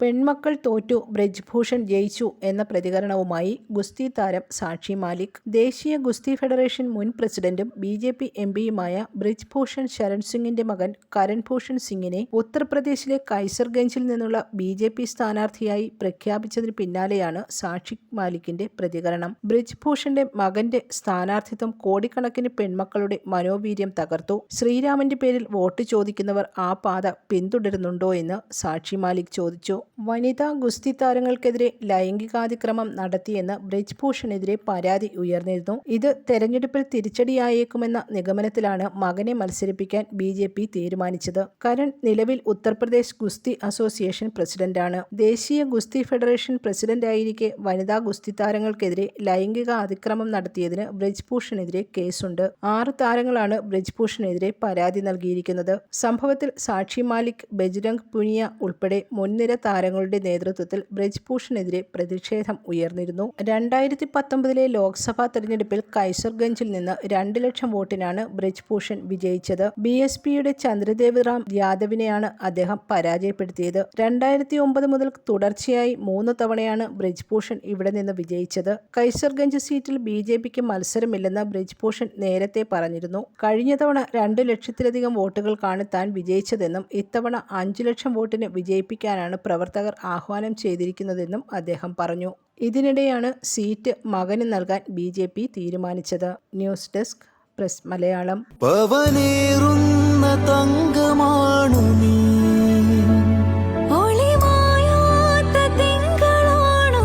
പെൺമക്കൾ തോറ്റു ബ്രജ്ഭൂഷൺ ജയിച്ചു എന്ന പ്രതികരണവുമായി ഗുസ്തി താരം സാക്ഷി മാലിക്. ദേശീയ ഗുസ്തി ഫെഡറേഷൻ മുൻ പ്രസിഡന്റും ബി ജെ പി എം പിയുമായ ബ്രിജ്ഭൂഷൺ ശരൺ സിംഗിന്റെ മകൻ കരൺ ഭൂഷൺ സിംഗിനെ ഉത്തർപ്രദേശിലെ കൈസർഗഞ്ചിൽ നിന്നുള്ള ബി ജെ പി സ്ഥാനാർത്ഥിയായി പ്രഖ്യാപിച്ചതിന് പിന്നാലെയാണ് സാക്ഷി മാലിക്കിന്റെ പ്രതികരണം. ബ്രിജ്ഭൂഷന്റെ മകന്റെ സ്ഥാനാർത്ഥിത്വം കോടിക്കണക്കിന് പെൺമക്കളുടെ മനോവീര്യം തകർത്തു. ശ്രീരാമന്റെ പേരിൽ വോട്ട് ചോദിക്കുന്നവർ ആ പാത പിന്തുടരുന്നുണ്ടോ എന്ന് സാക്ഷി മാലിക് ചോദിച്ചു. വനിതാ ഗുസ്തി താരങ്ങൾക്കെതിരെ ലൈംഗികാതിക്രമം നടത്തിയെന്ന് ബ്രിജ് ഭൂഷണെതിരെ പരാതി ഉയർന്നിരുന്നു. ഇത് തെരഞ്ഞെടുപ്പിൽ തിരിച്ചടിയായേക്കുമെന്ന നിഗമനത്തിലാണ് മകനെ മത്സരിപ്പിക്കാൻ ബി ജെ പി തീരുമാനിച്ചത്. കരൺ നിലവിൽ ഉത്തർപ്രദേശ് ഗുസ്തി അസോസിയേഷൻ പ്രസിഡന്റാണ്. ദേശീയ ഗുസ്തി ഫെഡറേഷൻ പ്രസിഡന്റായിരിക്കെ വനിതാ ഗുസ്തി താരങ്ങൾക്കെതിരെ ലൈംഗിക അതിക്രമം നടത്തിയതിന് ബ്രിജ് ഭൂഷണെതിരെ കേസുണ്ട്. ആറ് താരങ്ങളാണ് ബ്രിജ് ഭൂഷണെതിരെ പരാതി നൽകിയിരിക്കുന്നത്. സംഭവത്തിൽ സാക്ഷി മാലിക് ബജ്രംഗ് പുനിയ ഉൾപ്പെടെ മുൻനിര താരങ്ങളുടെ നേതൃത്വത്തിൽ ബ്രജ്ഭൂഷണെതിരെ പ്രതിഷേധം ഉയർന്നിരുന്നു. രണ്ടായിരത്തി പത്തൊമ്പതിലെ ലോക്സഭാ തെരഞ്ഞെടുപ്പിൽ കൈസർഗഞ്ചിൽ നിന്ന് രണ്ട് ലക്ഷം വോട്ടിനാണ് ബ്രജ്ഭൂഷൺ വിജയിച്ചത്. ബി എസ് പിയുടെ ചന്ദ്രദേവ് റാം യാദവിനെയാണ് അദ്ദേഹം പരാജയപ്പെടുത്തിയത്. രണ്ടായിരത്തി ഒമ്പത് മുതൽ തുടർച്ചയായി മൂന്ന് തവണയാണ് ബ്രജ്ഭൂഷൺ ഇവിടെ നിന്ന് വിജയിച്ചത്. കൈസർഗഞ്ച് സീറ്റിൽ ബി ജെ പിക്ക് മത്സരമില്ലെന്ന് ബ്രജ്ഭൂഷൺ നേരത്തെ പറഞ്ഞിരുന്നു. കഴിഞ്ഞ തവണ രണ്ട് ലക്ഷത്തിലധികം വോട്ടുകൾക്കാണ് താൻ വിജയിച്ചതെന്നും ഇത്തവണ അഞ്ചു ലക്ഷം വോട്ടിന് വിജയിപ്പിക്കാനാണ് പ്രവർത്തകർ ആഹ്വാനം ചെയ്തിരിക്കുന്നതെന്നും അദ്ദേഹം പറഞ്ഞു. ഇതിനിടെയാണ് സീറ്റ് മകന് നൽകാൻ ബി ജെ പി തീരുമാനിച്ചത്. News desk press Malayalam. പവനേറുന്ന തങ്കമാണു നീ. ഒളിമായാത്ത തിങ്കളാണോ